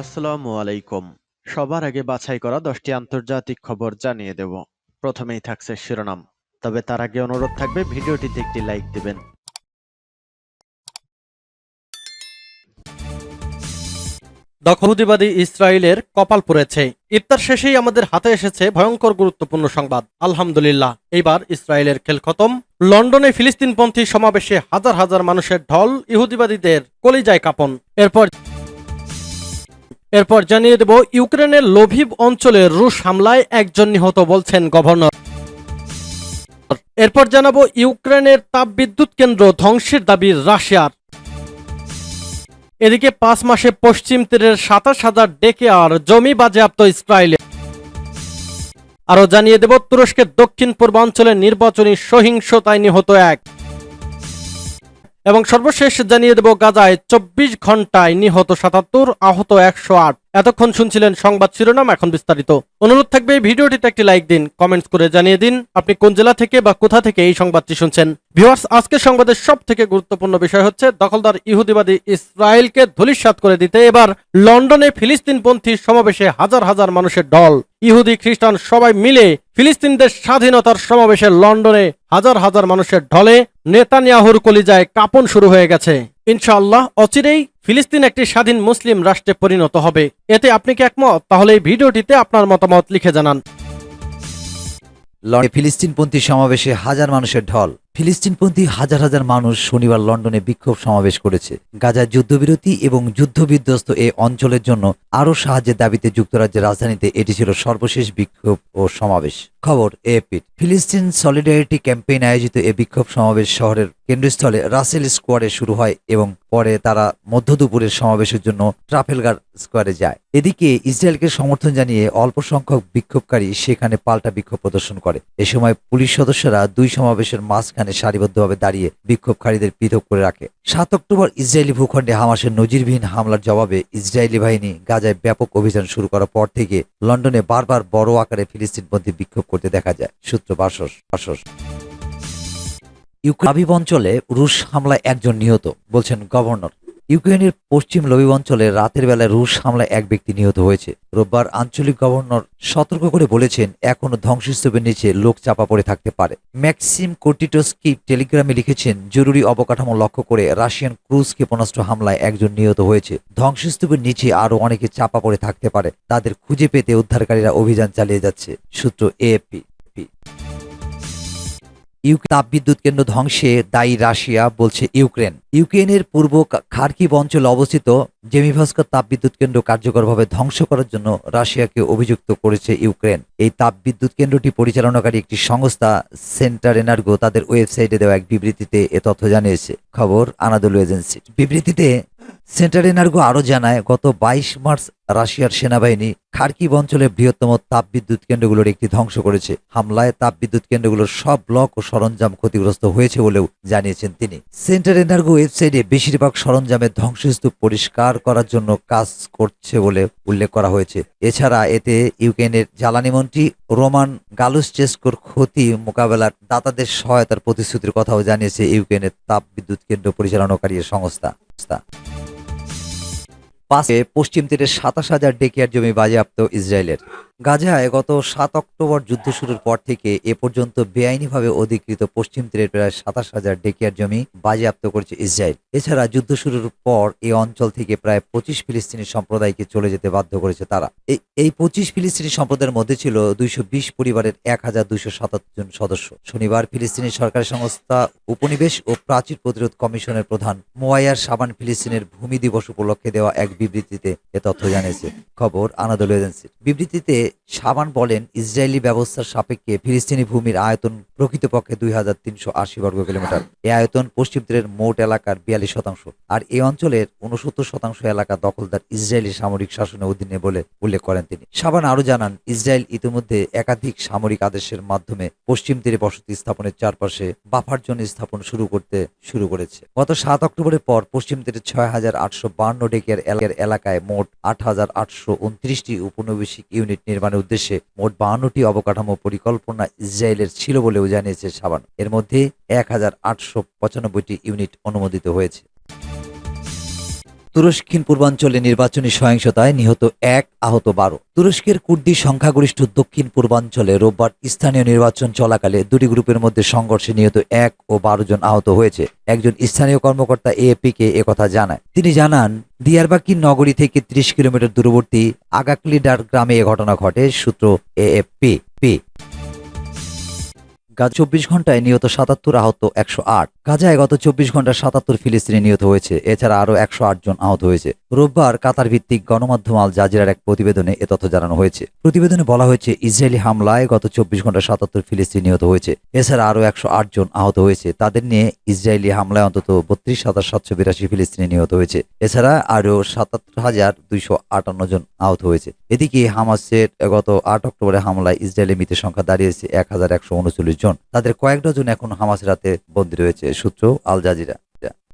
আসসালামু আলাইকুম। সবার আগে বাছাই করা দশটি আন্তর্জাতিক খবর জানিয়ে দেব। প্রথমেই থাকছে শিরোনাম। তবে তার আগে অনুরোধ থাকবে, ভিডিওটিতে একটি লাইক দিবেন। দখলবাদী ইসরায়েলের কপাল পড়েছে। ইফতার শেষেই আমাদের হাতে এসেছে ভয়ঙ্কর গুরুত্বপূর্ণ সংবাদ। আলহামদুলিল্লাহ, এইবার ইসরায়েলের খেল খতম লন্ডনে ফিলিস্তিনপন্থী সমাবেশে হাজার হাজার মানুষের ঢল, ইহুদিবাদীদের কলিজায় কাপন। এরপর এরপর জানিয়ে দেব, ইউক্রেনের লোভিভ অঞ্চলে রুশ হামলায় একজন নিহত বলছেন গভর্নর। এরপর জানাব, ইউক্রেনের তাপবিদ্যুৎ কেন্দ্র ধ্বংসের দাবি রাশিয়ার। এদিকে পাঁচ মাসে পশ্চিম তীরের সাতাশ হাজার ডেকে আর জমি বাজেয়াপ্ত ইসরায়েলে। আরও জানিয়ে দেব, তুরস্কের দক্ষিণ পূর্বাঞ্চলে নির্বাচনী সহিংসতায় নিহত এক। এবং সর্বশেষ জানিয়ে দেব গাজায় চব্বিশ ঘন্টায় নিহত সাতাত্তর আহত একশো আট। এতক্ষণ শুনছিলেন সংবাদ শিরোনাম, এখন বিস্তারিত। অনুরোধ থাকবে ভিডিওটিতে একটি লাইক দিন কমেন্টস করে জানিয়ে দিন আপনি কোন জেলা থেকে বা কোথা থেকে এই সংবাদটি শুনছেন। ভিউয়ার্স আজকের সংবাদের সব থেকে গুরুত্বপূর্ণ বিষয় হচ্ছে, দখলদার ইহুদিবাদী ইসরায়েলকে ধূলিসাৎ করে দিতে এবার লন্ডনে ফিলিস্তিনপন্থী সমাবেশে হাজার হাজার মানুষের দল। ইহুদি, খ্রিস্টান সবাই মিলে ফিলিস্তিনদের স্বাধীনতার সমাবেশে লন্ডনে হাজার হাজার মানুষের ঢলে নেতানিয়াহুর কলিজায় কাপন শুরু হয়ে গেছে। ইনশাআল্লাহ, অচিরেই ফিলিস্তিন একটি স্বাধীন মুসলিম রাষ্ট্রে পরিণত হবে। এতে আপনি কি একমত? তাহলে এই ভিডিওটিতে আপনার মতামত লিখে জানান। ফিলিস্তিনপন্থী সমাবেশে হাজার মানুষের ঢল। ফিলিস্তিনপন্থী হাজার হাজার মানুষ শনিবার লন্ডনে বিক্ষোভ সমাবেশ করেছে। গাজার যুদ্ধবিরতি এবং যুদ্ধবিধ্বস্ত এ অঞ্চলের জন্য আরও সাহায্যের দাবিতে যুক্তরাজ্যের রাজধানীতে এটি ছিল সর্বশেষ বিক্ষোভ ও সমাবেশ। খবর এপিট ফিলিস্তিন সলিডারিটি ক্যাম্পেইন আয়োজিত এ বিক্ষোভ সমাবেশ শহরের কেন্দ্রস্থলে রাসেল স্কোয়ারে শুরু হয় এবং পরে তারা মধ্য দুপুরের সমাবেশের জন্য ট্রাফেলগার স্কোয়ারে যায়। এদিকে ইসরায়েলকে সমর্থন জানিয়ে অল্প সংখ্যক বিক্ষোভকারী সেখানে পাল্টা বিক্ষোভ প্রদর্শন করে। এ সময় পুলিশ সদস্যরা দুই সমাবেশের মাঝখানে সারিবদ্ধভাবে দাঁড়িয়ে বিক্ষোভকারীদের পৃথক করে রাখে। সাত অক্টোবর ইসরায়েলি ভূখণ্ডে হামাসের নজিরবিহীন হামলার জবাবে ইসরায়েলি বাহিনী গাজায় ব্যাপক অভিযান শুরু করার পর থেকে লন্ডনে বারবার বড় আকারে ফিলিস্তিনপন্থী বিক্ষোভ করতে দেখা যায়। সূত্র বাসস ইউক্রেন অঞ্চলে রুশ হামলায় একজন নিহত, বলছেন গভর্নর। ইউক্রেনের পশ্চিম লবিব অঞ্চলে রাতের বেলায় রুশ হামলায় এক ব্যক্তি নিহত হয়েছে। রোববার আঞ্চলিক গভর্নর সতর্ক করে বলেছেন, এখনও ধ্বংসস্তূপের নিচে লোক চাপা পড়ে থাকতে পারে। ম্যাক্সিম কোর্টিটোস্কি টেলিগ্রামে লিখেছেন, জরুরি অবকাঠামো লক্ষ্য করে রাশিয়ান ক্রুজ ক্ষেপণাস্ত্র হামলায় একজন নিহত হয়েছে। ধ্বংসস্তূপের নিচে আরও অনেকে চাপা পড়ে থাকতে পারে। তাদের খুঁজে পেতে উদ্ধারকারীরা অভিযান চালিয়ে যাচ্ছে। সূত্র এএফপি। তাপবিদ্যুৎ কেন্দ্র ধ্বংসে দায়ী রাশিয়া বলছে ইউক্রেন। ইউক্রেনের পূর্ব খার্কিভ অঞ্চলে অবস্থিত জেমিভাস্কর তাপবিদ্যুৎ কেন্দ্র কার্যকরভাবে ধ্বংস করার জন্য রাশিয়াকে অভিযুক্ত করেছে ইউক্রেন। এই তাপবিদ্যুৎ কেন্দ্রটি পরিচালনাকারী একটি সংস্থা, সেন্টার এনার্গো, তাদের ওয়েবসাইটে দেওয়া এক বিবৃতিতে এ তথ্য জানিয়েছে। খবর আনাদুলু এজেন্সি বিবৃতিতে সেন্টার এনার্গো আরও জানায়, গত বাইশ মার্চ রাশিয়ার সেনাবাহিনী খার্কিভ অঞ্চলের বৃহত্তম তাপবিদ্যুৎ কেন্দ্রগুলোর একটি ধ্বংস করেছে। হামলায় তাপবিদ্যুৎ কেন্দ্রগুলোর সব ব্লক ও সরঞ্জাম ক্ষতিগ্রস্ত হয়েছে বলেও জানিয়েছেন তিনি। সেন্টার এনার্গো ওয়েবসাইটে বেশিরভাগ সরঞ্জামের ধ্বংসস্তূপ পরিষ্কার করার জন্য কাজ করছে বলে উল্লেখ করা হয়েছে। এছাড়া এতে ইউক্রেনের জ্বালানি মন্ত্রী রোমান গালুসচেস্কোর ক্ষতি মোকাবেলার দাতাদের সহায়তার প্রতিশ্রুতির কথাও জানিয়েছে ইউক্রেনের তাপবিদ্যুৎ কেন্দ্র পরিচালনাকারী সংস্থা। পাশে পশ্চিম তীরে সাতাশ হাজার ডেকিয়ার জমি বাজেয়াপ্ত ইসরায়েলের। গাজায় গত সাত অক্টোবর যুদ্ধ শুরুর পর থেকে এ পর্যন্ত বেআইনিভাবে অধিকৃত পশ্চিম তীরের প্রায় সাতাশ হাজার ডেকিয়ার জমি বাজেয়াপ্ত করেছে ইসরায়েল। এছাড়া যুদ্ধ শুরুর পর এই অঞ্চল থেকে প্রায় পঁচিশ ফিলিস্তিনি সম্প্রদায়কে চলে যেতে বাধ্য করেছে তারা। এই- এই পঁচিশ ফিলিস্তিনি সম্প্রদায়ের মধ্যে ছিল দুইশো বিশ পরিবারের এক হাজার দুইশো সাতাত্তর জন সদস্য। শনিবার ফিলিস্তিনি সরকারি সংস্থা উপনিবেশ ও প্রাচীর প্রতিরোধ কমিশনের প্রধান মোয়াইয়ার সাবান ফিলিস্তিনের ভূমি দিবস উপলক্ষে দেওয়া এক বিবৃতিতে এ তথ্য জানিয়েছে। খবর আনাদুল এজেন্সির। বিবৃতিতে সাবান বলেন, ইসরায়েলি ব্যবস্থার সাপেক্ষে ফিলিস্তিনি ভূমির আয়তন প্রকৃতপক্ষে দুই হাজার তিনশো আশি বর্গ কিলোমিটার। এই আয়তন পশ্চিম তীরের মোট এলাকার বিয়াল্লিশ শতাংশ। আর এই অঞ্চলের উনসত্তর শতাংশ এলাকা দখলদার ইসরায়েলি সামরিক শাসনের অধীনে বলে উল্লেখ করেন তিনি। সাবান আরও জানান, ইসরায়েল ইতিমধ্যে একাধিক সামরিক আদেশের মাধ্যমে পশ্চিম তীরে বসতি স্থাপনের চারপাশে বাফার জোন স্থাপন শুরু করতে শুরু করেছে। গত সাত অক্টোবরের পর পশ্চিম তীরে ছয় হাজার আটশো বান্ন ডেকের এলাকার এলাকায় মোট আট হাজার আটশো উপনিবেশিক ইউনিট নির্মাণের উদ্দেশ্যে মোট বাহান্নটি অবকাঠামো পরিকল্পনা ইসরায়েলের ছিল বলেও জানিয়েছে সাবান। এর মধ্যে এক হাজার আটশো ইউনিট অনুমোদিত হয়েছে। তুরস্কিন পূর্বাঞ্চলে নির্বাচনী সহিংসতায় নিহত এক আহত বারো। তুরস্কের কুর্দি সংখ্যাগরিষ্ঠ দক্ষিণ পূর্বাঞ্চলে রোববার স্থানীয় নির্বাচন চলাকালে দুটি গ্রুপের মধ্যে সংঘর্ষে নিহত এক ও বারো জন আহত হয়েছে। একজন স্থানীয় কর্মকর্তা এএপি কে একথা জানায়। তিনি জানান দিয়ারবাকির নগরী থেকে ত্রিশ কিলোমিটার দূরবর্তী আগাকলিডার গ্রামে এ ঘটনা ঘটে, সূত্র এএফপি। পি গত চব্বিশ ঘন্টায় নিহত সাতাত্তর আহত, একশো আট। গাজায় গত চব্বিশ ঘন্টায় সাতাত্তর ফিলিস্তিনি নিহত হয়েছে। এছাড়া আরও একশো আট জন আহত হয়েছে। রোববার কাতার ভিত্তিক গণমাধ্যম আল জাজিরার এক প্রতিবেদনে এ তথ্য জানানো হয়েছে। প্রতিবেদনে বলা হয়েছে, ইসরায়েলি হামলায় গত চব্বিশ ঘণ্টা সাতাত্তর ফিলিস্তিনি নিহত হয়েছে। এছাড়া আরও একশো আট জন আহত হয়েছে। তাদের নিয়ে ইসরায়েলি হামলায় অন্তত বত্রিশ হাজার সাতশো বিরাশি ফিলিস্তিনি নিহত হয়েছে। এছাড়া আরও সাতাত্তর হাজার দুইশো আটান্ন জন আহত হয়েছে। এদিকে হামাসের গত আট অক্টোবরে হামলায় ইসরায়েলের মৃতের সংখ্যা দাঁড়িয়েছে এক হাজার একশো উনচল্লিশ জন। তাদের কয়েক ডজন এখন হামাসের হাতে বন্দী রয়েছে, সূত্র আল জাজিরা।